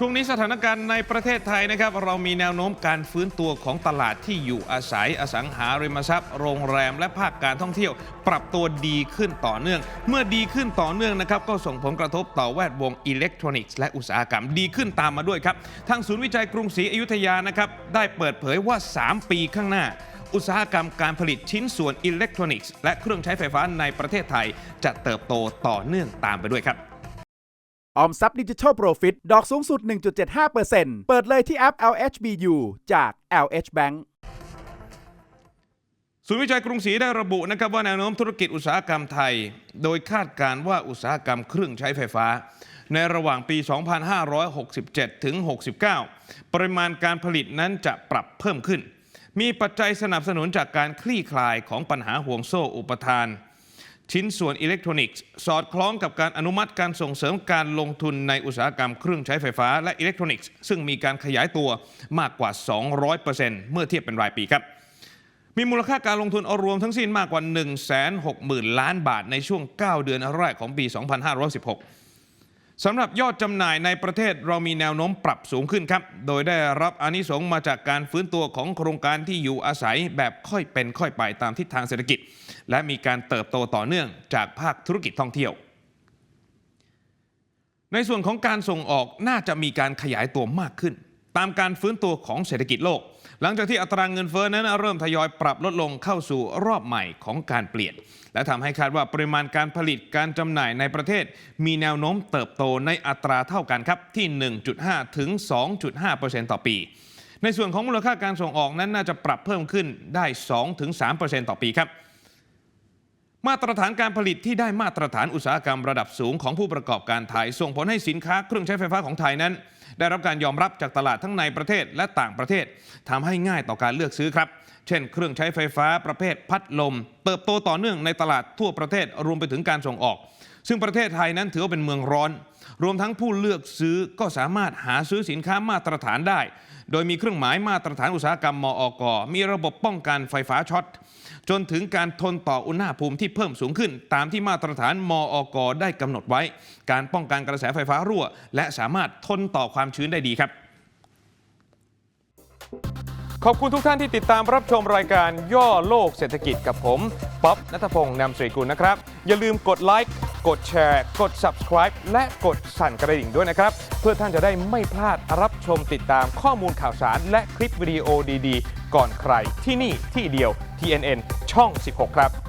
ช่วงนี้สถานการณ์ในประเทศไทยนะครับ เรามีแนวโน้มการฟื้นตัวของตลาดที่อยู่อาศัยอสังหาริมทรัพย์ โรงแรม และภาคการท่องเที่ยว ปรับตัวดีขึ้นต่อเนื่อง เมื่อดีขึ้นต่อเนื่องนะครับ ก็ส่งผลกระทบต่อแวดวงอิเล็กทรอนิกส์และอุตสาหกรรมดีขึ้นตามมาด้วยครับทางศูนย์วิจัยกรุงศรีอยุธยานะครับได้เปิดเผยว่า 3 ปีข้างหน้าอุตสาหกรรมการผลิตชิ้นส่วนอิเล็กทรอนิกส์และเครื่องใช้ไฟฟ้าในประเทศไทย จะเติบโตต่อเนื่องตามไปด้วยครับ ออมทรัพย์ดิจิทัลโปรฟิตดอกสูงสุด 1.75%เปิดเลยที่แอป LHBU จาก LH Bank ศูนย์วิจัยกรุงศรีได้ระบุนะครับว่าแนวโน้มธุรกิจอุตสาหกรรมไทย โดยคาดการณ์ว่าอุตสาหกรรมเครื่องใช้ไฟฟ้า ในระหว่างปี 2567 ถึง 69 ปริมาณการผลิตนั้นจะปรับเพิ่มขึ้น มีปัจจัยสนับสนุนจากการคลี่คลายของปัญหาห่วงโซ่อุปทาน ชิ้นส่วนอิเล็กทรอนิกส์ สอดคล้องกับการอนุมัติการส่งเสริมการลงทุนในอุตสาหกรรมเครื่องใช้ไฟฟ้าและอิเล็กทรอนิกส์ซึ่งมีการขยายตัวมากกว่า 200%เมื่อเทียบเป็นรายปีครับ มีมูลค่าการลงทุนเอารวมทั้งสิ้นมากกว่า 1 6 0 0 0 0 ล้านบาทในช่วง 9 เดือนแรกของปี 2516 สำหรับยอดจำหน่ายในประเทศเรามีแนวโน้มปรับสูงขึ้นครับ โดยได้รับอนิสงส์มาจากการฟื้นตัวของโครงการที่อยู่อาศัยแบบค่อยเป็นค่อยไปตามทิศทางเศรษฐกิจ และมีการเติบโตต่อเนื่องจากภาคธุรกิจท่องเที่ยว ในส่วนของการส่งออกน่าจะมีการขยายตัวมากขึ้น ตามการฟื้นตัวของเศรษฐกิจโลก หลังจากที่อัตรางเงินเฟ้อนั้นเริ่มทยอยปรับลดลงเข้าสู่รอบใหม่ของการเปลี่ยน และทำให้คาดว่าปริมาณการผลิตการจำหน่ายในประเทศ มีแนวโน้มเติบโตในอัตราเท่ากันครับที่ 1.5 ถึง 2.5%ต่อปี ในส่วนของมูลค่าการส่งออกนั้นน่าจะปรับเพิ่มขึ้นได้2ถึง3%ต่อปีครับ มาตรฐานการผลิตที่ได้มาตรฐานอุตสาหกรรมระดับสูงของผู้ประกอบการไทย ส่งผลให้สินค้าเครื่องใช้ไฟฟ้าของไทยนั้น ได้รับการยอมรับจากตลาดทั้งในประเทศและต่างประเทศทำให้ง่ายต่อการเลือกซื้อครับ เช่น เครื่องใช้ไฟฟ้าประเภทพัดลม เติบโตต่อเนื่องในตลาดทั่วประเทศรวมไปถึงการส่งออก ซึ่งประเทศไทยนั้นถือว่าเป็นเมืองร้อน รวมทั้งผู้เลือกซื้อก็สามารถหาซื้อสินค้ามาตรฐานได้ โดยมีเครื่องหมายมาตรฐานอุตสาหกรรมมออกมีระบบป้องกันไฟฟ้าช็อตจนถึงการทนต่ออุณหภูมิที่เพิ่มสูงขึ้น ตามที่มาตรฐานมอกได้กำหนดไว้ การป้องกันกระแสไฟฟ้ารั่ว และสามารถทนต่อความชื้นได้ดีครับ ขอบคุณทุกท่านที่ติดตามรับชมรายการย่อโลกเศรษฐกิจกับผม ป๊อบนัทพงศ์นำสรีกุลนะครับ อย่าลืมกดไลค์ กดแชร์ กด subscribe และกดสั่นกระดิ่งด้วยนะครับ เพื่อท่านจะได้ไม่พลาดรับชมติดตามข้อมูลข่าวสาร และคลิปวิดีโอดีๆ ก่อนใครที่นี่ที่เดียว TNN ช่อง 16 ครับ